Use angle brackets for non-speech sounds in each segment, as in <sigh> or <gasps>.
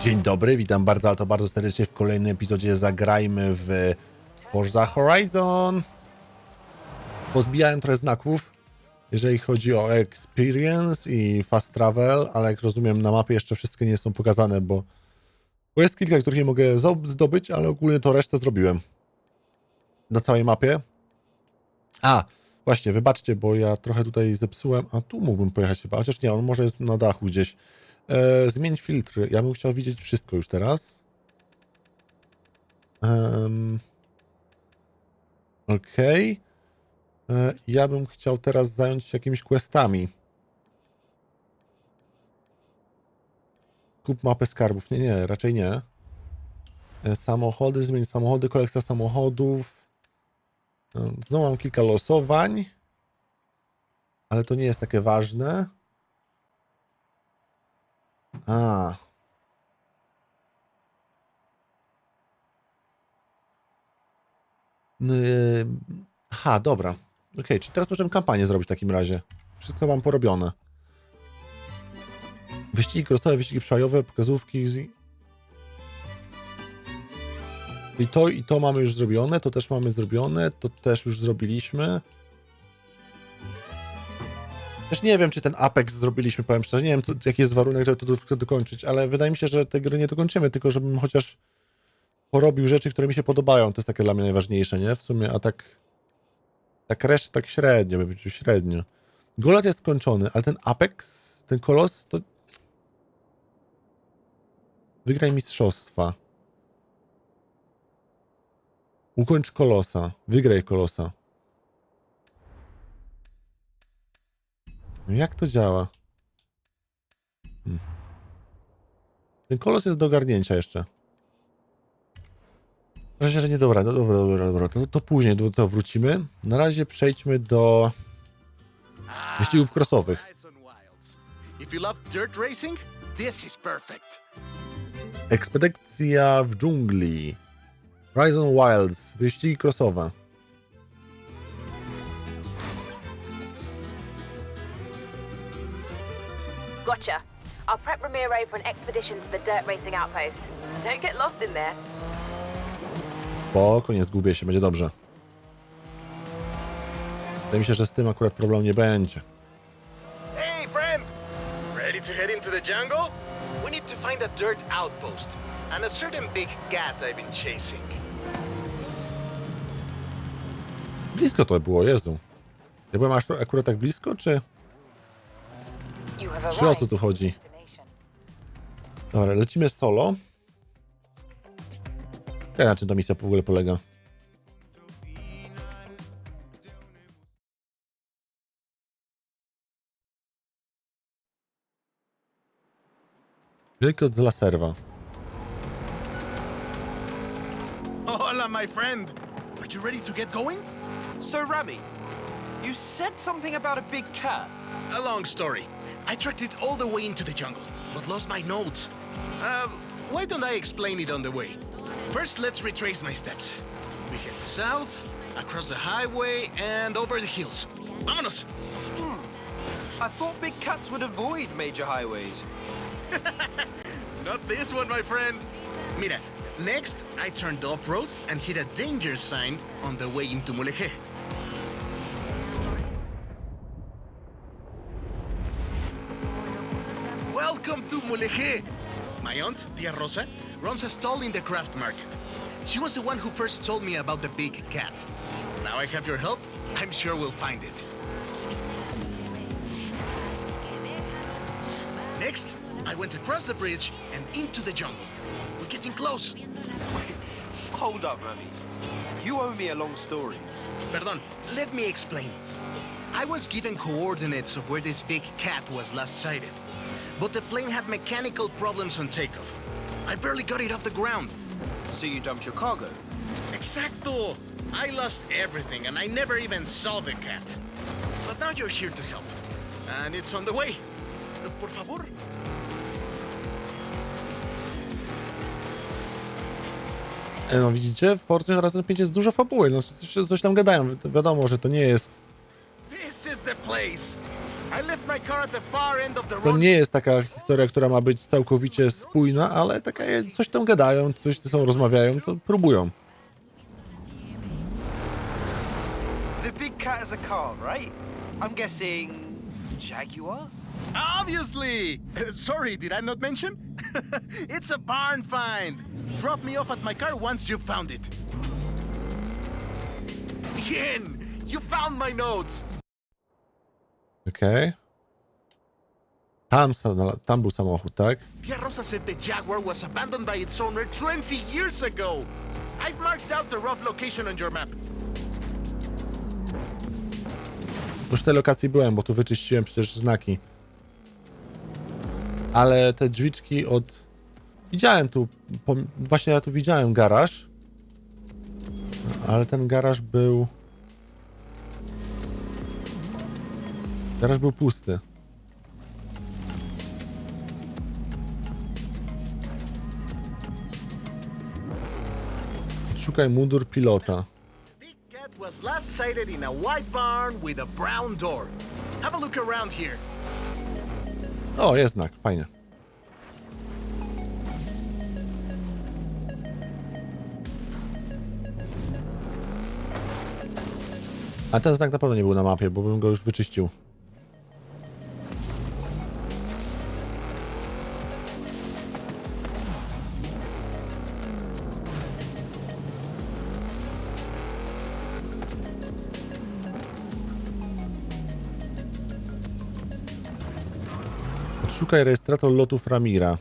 Dzień dobry, witam bardzo, ale to bardzo serdecznie w kolejnym epizodzie Zagrajmy w Forza Horizon. Pozbijałem trochę znaków, jeżeli chodzi o experience i fast travel, ale jak rozumiem na mapie jeszcze wszystkie nie są pokazane, bo, bo jest kilka, których nie mogę zdobyć, ale ogólnie to resztę zrobiłem. Na całej mapie. A, właśnie, wybaczcie, bo ja trochę tutaj zepsułem, a tu mógłbym pojechać chyba, chociaż nie, on może jest na dachu gdzieś. E, zmień filtry. Ja bym chciał widzieć wszystko już teraz. Um, Okej. E, Ja bym chciał teraz zająć się jakimiś questami. Kup mapę skarbów. Nie, nie, raczej nie. E, Samochody, zmień samochody, kolekcja samochodów. E, Znowu mam kilka losowań. Ale to nie jest takie ważne. A. Yy, Aha, dobra. Okej, czyli teraz możemy kampanię zrobić w takim razie. Wszystko mam porobione. Wyścigi crossowe, wyścigi przełajowe, pokazówki. I to i to mamy już zrobione, to też mamy zrobione, to też już zrobiliśmy. Też nie wiem, czy ten Apex zrobiliśmy, powiem szczerze. Nie wiem, to, jaki jest warunek, żeby to do, dokończyć, ale wydaje mi się, że te gry nie dokończymy, tylko żebym chociaż porobił rzeczy, które mi się podobają. To jest takie dla mnie najważniejsze, nie? W sumie, a tak. Tak reszta, tak średnio, bym średnio. Golat jest skończony, ale ten Apex, ten kolos, to. Wygraj mistrzostwa. Ukończ kolosa. Wygraj kolosa. No jak to działa? Hmm. Ten kolos jest do ogarnięcia jeszcze. W razie, że nie dobra, no dobra, dobra, dobra. To, to później do tego wrócimy. Na razie przejdźmy do wyścigów crossowych. Ekspedycja w dżungli. Horizon Wilds. Wyścigi crossowe. Ramiro for an expedition to the dirt racing outpost. Don't get lost in there. Spoko, nie zgubię się, będzie dobrze. Wydaje mi się, że z tym akurat problemu nie będzie. Hey, friend! Ready to head into the jungle? We need to find a dirt outpost and a certain big cat I've been chasing. Blisko to było, Jezu. Ja byłem aż akurat tak blisko, czy... You have Czy o co tu chodzi? Dobra, lecimy solo. Ja na czym ta misja w ogóle polega? Wielki od laserwa. Hola, my friend! Are you ready to get going? So, Rami, you said something about a big cat. A long story. I tracked it all the way into the jungle, but lost my notes. Uh, why don't I explain it on the way? First, let's retrace my steps. We head south, across the highway, and over the hills. Vámonos! I thought big cats would avoid major highways. <laughs> Not this one, my friend. Mira, next I turned off-road and hit a danger sign on the way into Mulegé. Welcome to Mulegé! My aunt, Tia Rosa, runs a stall in the craft market. She was the one who first told me about the big cat. Now I have your help, I'm sure we'll find it. Next, I went across the bridge and into the jungle. We're getting close. <laughs> Hold up, Rami. You owe me a long story. Perdón, let me explain. I was given coordinates of where this big cat was last sighted, but the plane had mechanical problems on takeoff. I barely got it off the ground. So you dumped your cargo. Exacto! I lost everything and I never even saw the cat. But now you're here to help. And it's on the way. Uh, Por favor. E, No widzicie, w Forza Horizon 5 jest dużo fabuły, no coś, coś tam gadają, wi- wiadomo, że to nie jest This is the place. To nie jest taka historia, która ma być całkowicie spójna, ale taka jest, coś tam gadają, coś ze sobą rozmawiają, to próbują. The big cat is a car, right? I'm guessing Jaguar? Obviously! <laughs> Sorry, did I not mention? <laughs> it's a barn find. Drop me off at my car once you've found it. Yen, you found my notes. Okej. Tam, sa- tam był samochód, tak? Tia Rosa said the Jaguar was abandoned by its owner 20 years ago. I've marked out the rough location on your map. Już w tej lokacji byłem, bo tu wyczyściłem przecież znaki. Ale te drzwiczki od... Widziałem tu, właśnie ja tu widziałem garaż. Ale ten garaż był... Garaż był pusty. Szukaj mundur pilota. Was last sighted in a white barn with a brown door. Have a look around here. O, jest znak, fajnie. A ten znak na pewno nie był na mapie, bo bym go już wyczyścił. Odszukaj rejestrator lotów Ramira.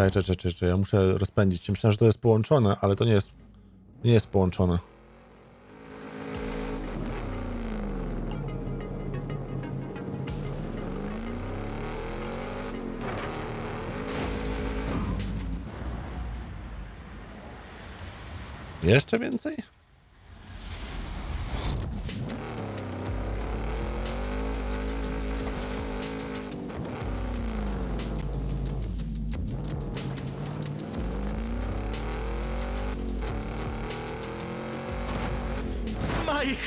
Czekaj, czekaj, czekaj, czekaj, ja muszę rozpędzić. Myślałem, że to jest połączone, ale to nie jest, nie jest połączone. Jeszcze więcej?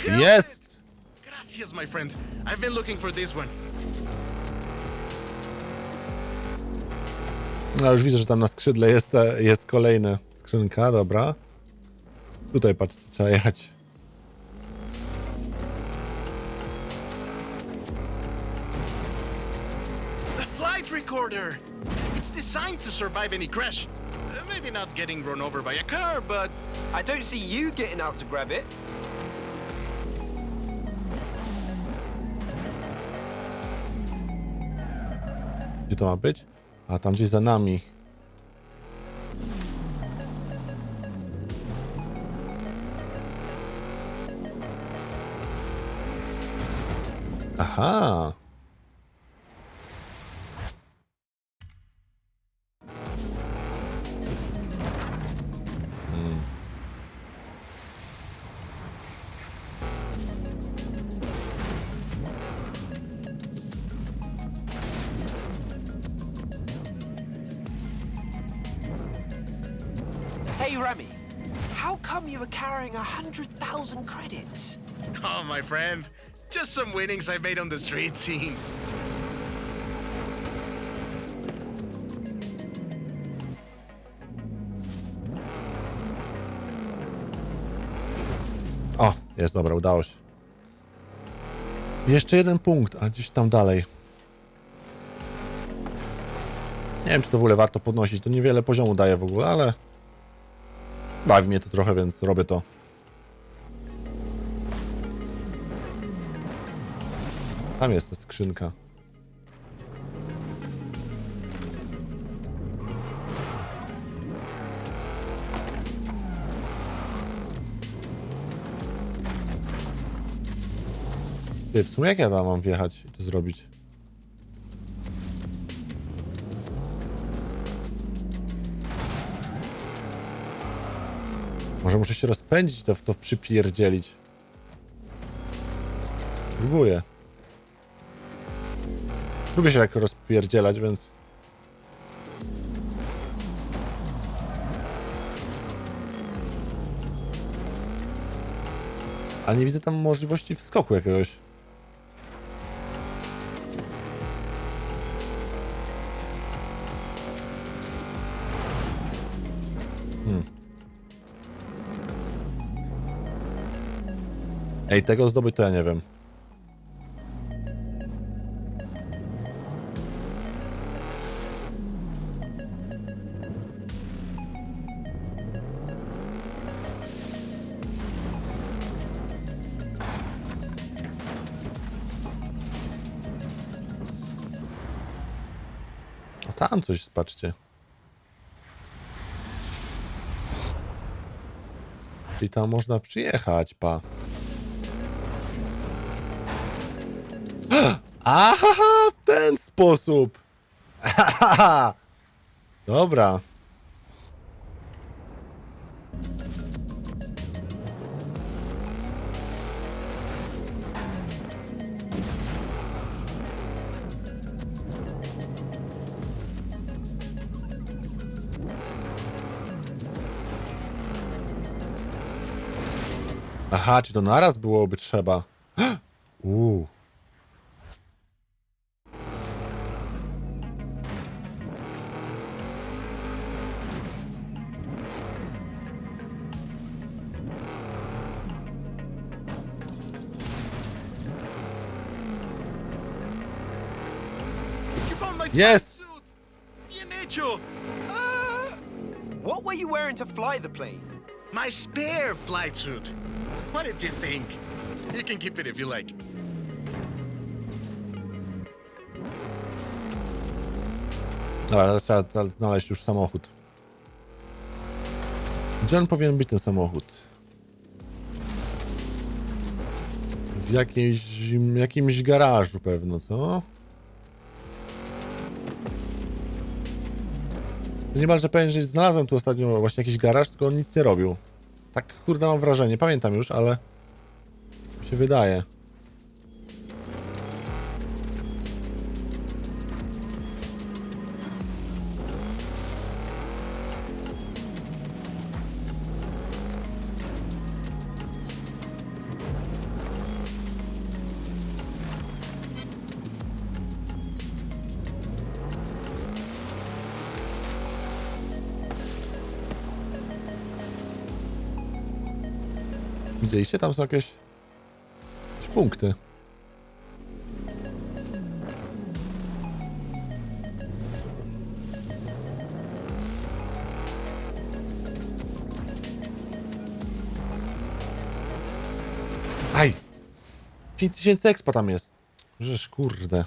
My helmet! Jest! Gracias, my friend. I've been looking for this one. No już widzę, że tam na skrzydle jest, te, jest kolejna skrzynka, dobra. Tutaj patrzcie, trzeba jechać. The flight recorder! It's designed to survive any crash. Uh, maybe not getting run over by a car, but I don't see you getting out to grab it. Gdzie to ma być? A tam gdzieś za nami. Aha. Come you were carrying a hundred thousand credits? oh, my friend, just some winnings I made on the street scene. O, jest dobra, udało się. Jeszcze jeden punkt, a gdzieś tam dalej. Nie wiem, czy to w ogóle warto podnosić. To niewiele poziomu daje w ogóle, ale bawi mnie to trochę, więc robię to. Tam jest ta skrzynka. Ty, w sumie jak ja tam mam wjechać i to zrobić? Może muszę się rozpędzić to, w to przypierdzielić. Próbuję. Lubię się tak rozpierdzielać, więc... Ale nie widzę tam możliwości wskoku jakiegoś. Ej, tego zdobyć to ja nie wiem. Tam coś, patrzcie. I tam można przyjechać, pa. Aha, w ten sposób. <laughs> Dobra. Aha, czy to naraz byłoby trzeba? <gasps> Uuu. Yes! Bien hecho! What were you wearing to fly the plane? My spare flight suit. What did you think? You can keep it if you like. Dobra, teraz trzeba znaleźć już samochód. Gdzie on powinien być ten samochód? W jakimś, jakimś garażu pewno, co? Niemalże pewien, że znalazłem tu ostatnio właśnie jakiś garaż, tylko on nic nie robił. Tak kurde mam wrażenie, pamiętam już, ale mi się wydaje. Widzieliście? Tam są jakieś, jakieś punkty. Aj! 5000 expa tam jest. Żeż kurde.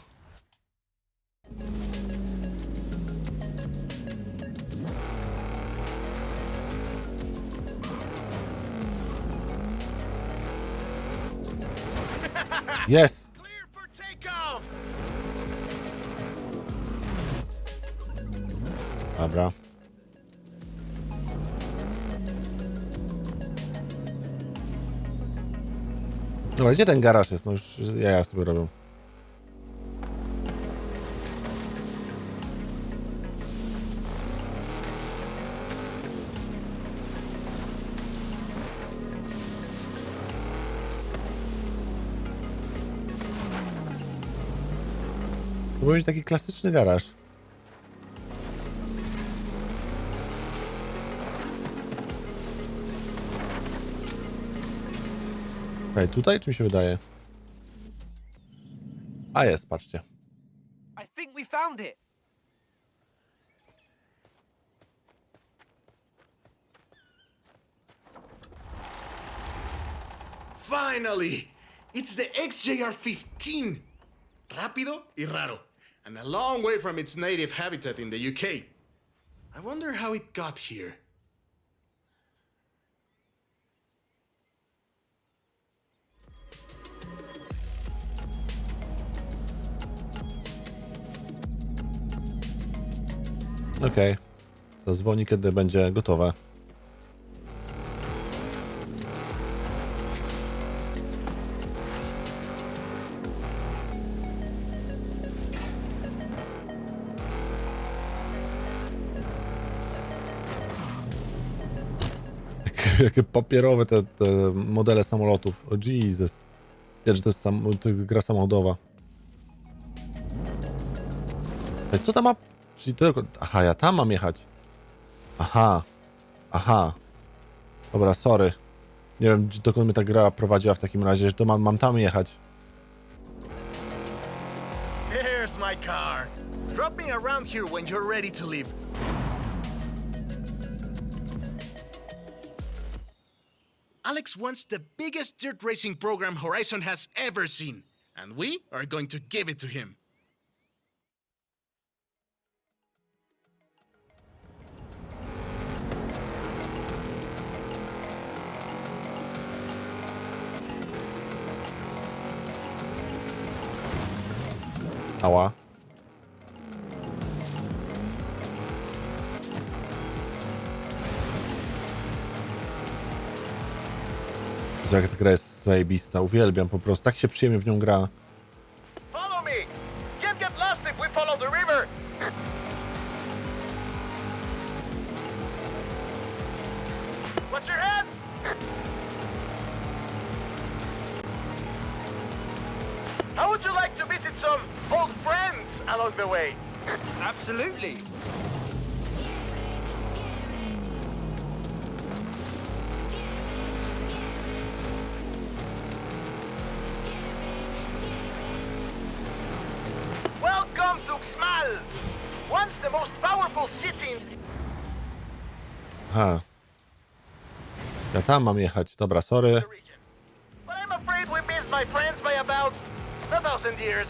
Jest! Dobra. Dobra, gdzie ten garaż jest? No już ja sobie robią. To być taki klasyczny garaż. Okej, tutaj czy mi się wydaje? A jest, patrzcie. I think we found it. Finally! It's the XJR-15! Rápido y raro and a long way from its native habitat in the UK. I wonder how it got here. Okej. Okay. Zadzwoni, kiedy będzie gotowe. <laughs> Jakie- papierowe te, te modele samolotów. O Jesus. Wiesz, że to jest sam, to gra samochodowa. Ej, co tam ma? Czyli tylko... Aha, ja tam mam jechać. Aha. Aha. Dobra, sorry. Nie wiem, dokąd mnie ta gra prowadziła w takim razie, że to mam, mam tam jechać. There's my car. Drop me around here when you're ready to leave. Alex wants the biggest dirt racing program Horizon has ever seen, and we are going to give it to him. Ała. Jak ta gra jest zajebista, uwielbiam po prostu, tak się przyjemnie w nią gra. Follow me! Can't get lost if we follow the river! Watch your head! How would you like to visit some old friends along the way? Absolutely. Welcome to Xmal! Once the most powerful city in Aha. Ja tam mam jechać, dobra, sorry. the region. But I'm afraid we missed my friends by about a thousand years.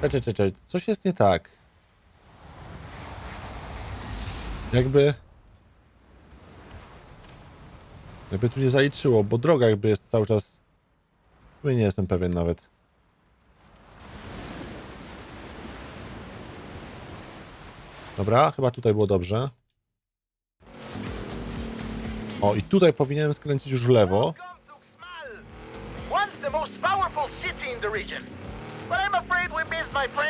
Czekaj, czekaj, czekaj, coś jest nie tak. Jakby... Jakby tu nie zaliczyło, bo droga jakby jest cały czas... Chyba nie jestem pewien nawet. Dobra, chyba tutaj było dobrze. O, i tutaj powinienem skręcić już w lewo.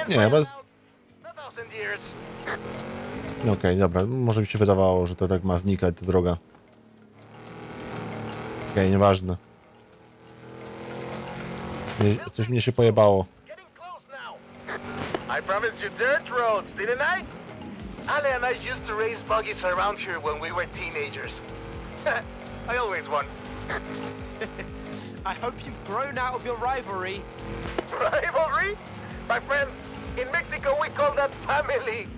My Nie, bez- Okej, dobra, może mi się wydawało, że to tak ma znikać ta droga. Okej, nieważne. Nie, coś mnie się pojebało. I promised you dirt roads, didn't I? Ale and I used to race buggies around here when we were teenagers. <laughs> I always won. <laughs> I hope you've grown out of your rivalry. <laughs> Rivalry? My friend, in Mexico we call that family.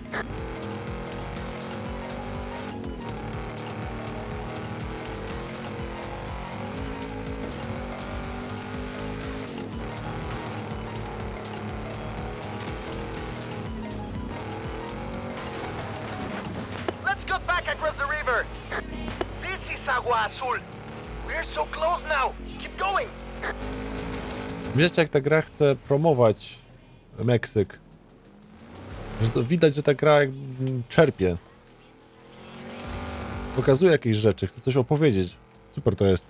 Wiecie, jak ta gra chce promować Meksyk? Że to widać, że ta gra czerpie. Pokazuje jakieś rzeczy, chce coś opowiedzieć. Super to jest.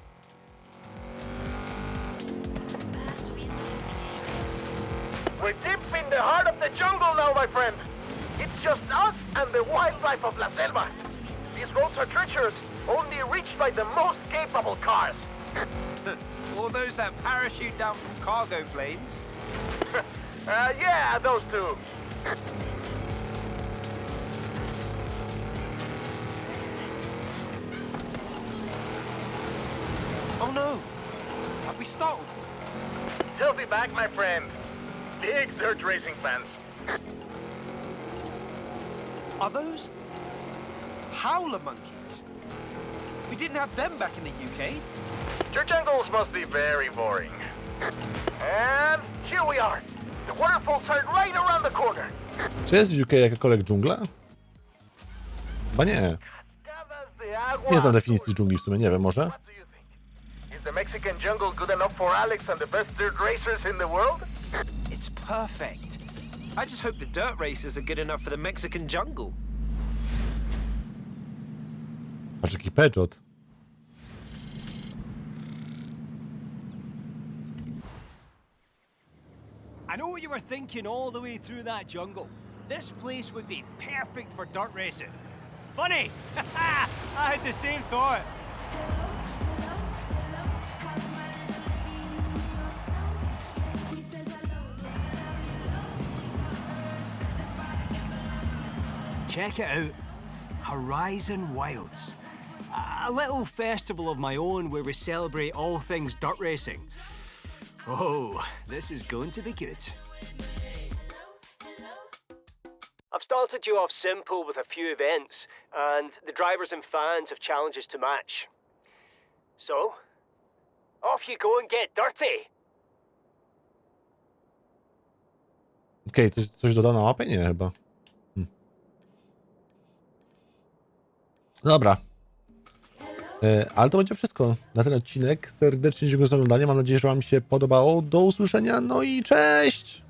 We're deep in the heart of the jungle now, my friend. It's just us and the wildlife of La Selva. These roads are treacherous, only reached by the most capable cars. Or those that parachute down from cargo planes. <laughs> Uh, yeah, those two. Oh no! Have we startled? They'll back, my friend. Big dirt racing fans. Are those howler monkeys? We didn't have them back in the UK. Your jungles must be very boring. And here we are. The waterfalls are right around the corner. Czy jest w UK jakakolwiek dżungla? Chyba nie. Cascadas de Nie znam definicji dżungli w sumie, nie wiem, może? What do you think? Is the Mexican jungle good enough for Alex and the best dirt racers in the world? It's perfect. I just hope the dirt racers are good enough for the Mexican jungle. Patrz jaki Peugeot. I know what you were thinking all the way through that jungle. This place would be perfect for dirt racing. Funny! <laughs> I had the same thought. Check it out Horizon Wilds. A- little festival of my own where we celebrate all things dirt racing. Oh, this is going to be good. I've started you off simple with a few events, and the drivers and fans have challenges to match. So, off you go and get dirty! Okej, coś, coś dodano na mapie? Nie, chyba. Hm. Dobra. E, ale to będzie wszystko na ten odcinek. Serdecznie dziękuję za oglądanie. Mam nadzieję, że Wam się podobało. Do usłyszenia. No i cześć!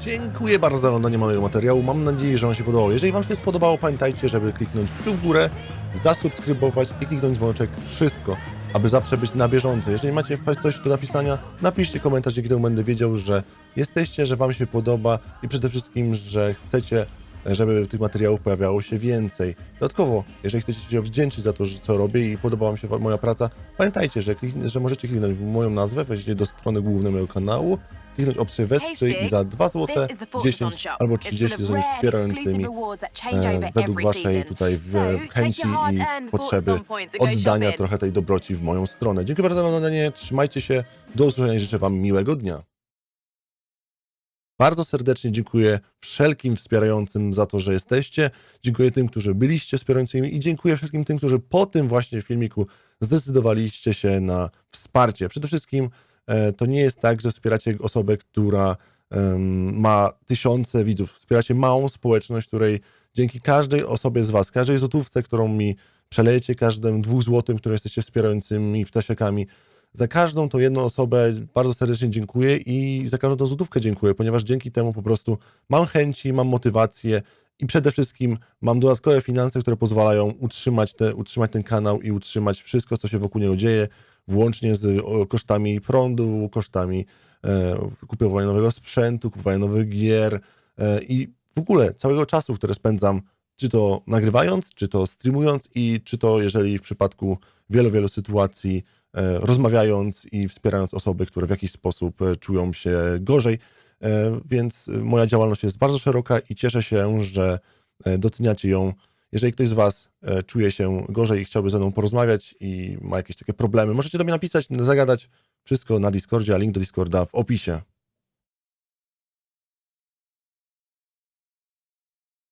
Dziękuję bardzo za oglądanie mojego materiału. Mam nadzieję, że Wam się podobało. Jeżeli Wam się spodobało, pamiętajcie, żeby kliknąć kciuk w górę, zasubskrybować i kliknąć dzwoneczek. Wszystko, aby zawsze być na bieżąco. Jeżeli macie coś do napisania, napiszcie komentarz, dzięki temu będę wiedział, że jesteście, że Wam się podoba i przede wszystkim, że chcecie, żeby tych materiałów pojawiało się więcej. Dodatkowo, jeżeli chcecie się wdzięczyć za to, co robię i podoba Wam się moja praca, pamiętajcie, że, że możecie kliknąć w moją nazwę, wejdziecie do strony głównej mojego kanału, kliknąć opcję wesprzyj i za 2 zł, 10 albo 30 zostaniesz wspierającymi e, według Waszej tutaj w, chęci i potrzeby oddania trochę tej dobroci w moją stronę. Dziękuję bardzo za oglądanie, trzymajcie się, do usłyszenia i życzę Wam miłego dnia. Bardzo serdecznie dziękuję wszelkim wspierającym za to, że jesteście. Dziękuję tym, którzy byliście wspierającymi i dziękuję wszystkim tym, którzy po tym właśnie filmiku zdecydowaliście się na wsparcie. Przede wszystkim to nie jest tak, że wspieracie osobę, która ma tysiące widzów. Wspieracie małą społeczność, której dzięki każdej osobie z Was, każdej złotówce, którą mi przelejecie, każdym dwóch złotym, które jesteście wspierającymi ptasiakami, za każdą tą jedną osobę bardzo serdecznie dziękuję i za każdą tą złotówkę dziękuję, ponieważ dzięki temu po prostu mam chęci, mam motywację i przede wszystkim mam dodatkowe finanse, które pozwalają utrzymać, te, utrzymać ten kanał i utrzymać wszystko, co się wokół niego dzieje, włącznie z kosztami prądu, kosztami e, kupowania nowego sprzętu, kupowania nowych gier e, i w ogóle całego czasu, które spędzam, czy to nagrywając, czy to streamując i czy to jeżeli w przypadku wielu, wielu sytuacji e, rozmawiając i wspierając osoby, które w jakiś sposób czują się gorzej. Więc moja działalność jest bardzo szeroka i cieszę się, że doceniacie ją. Jeżeli ktoś z Was czuje się gorzej i chciałby ze mną porozmawiać i ma jakieś takie problemy, możecie do mnie napisać, zagadać. Wszystko na Discordzie, a link do Discorda w opisie.